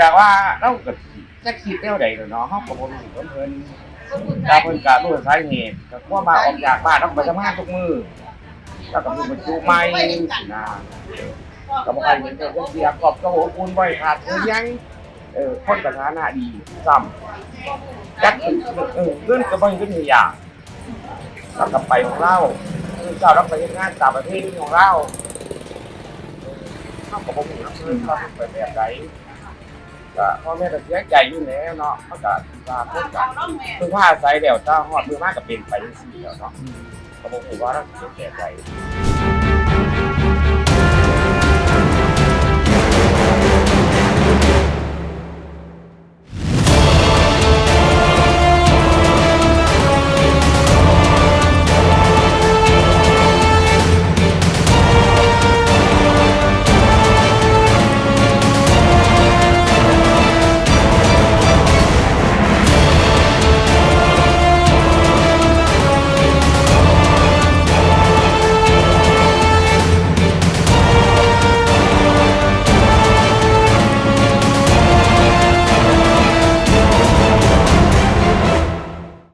จากว่าเราก็จะคิดแนวใดเนาะเฮาก็บ่รู้เพิ่นเพิ่นตาเพิ่นก็รู้สาเหตุก็กลัวมาออกจากบ้านเราก็ไปทำงานทุกมื้อแล้วก็มีบรรจุใหม่นะก็บ่ค่อยเห็นเรื่องเสียกอบก็อบอุ่นบ่อยขาดเงินยังเออคนก็ฐานะดีซ้ำจักเออเงินก็บ่เงินอย่างแล้วก็ไปของเราคือเจ้าเราไปเฮ็ดงานต่างประเทศของเราเฮาก็บ่รู้นะเพิ่นเขาเป็นแบบใด ก็พ่อแม่ก็เสียใจอยู่แล้วเนาะเขาก็ว่าเพิ่นก็เพิ่งว่าอาศัยแล้วถ้าฮอดเพิ่นมาก็เป็นไปจังซี่แล้วเนาะก็บ่ฮู้ว่าเราสิแก้ใจ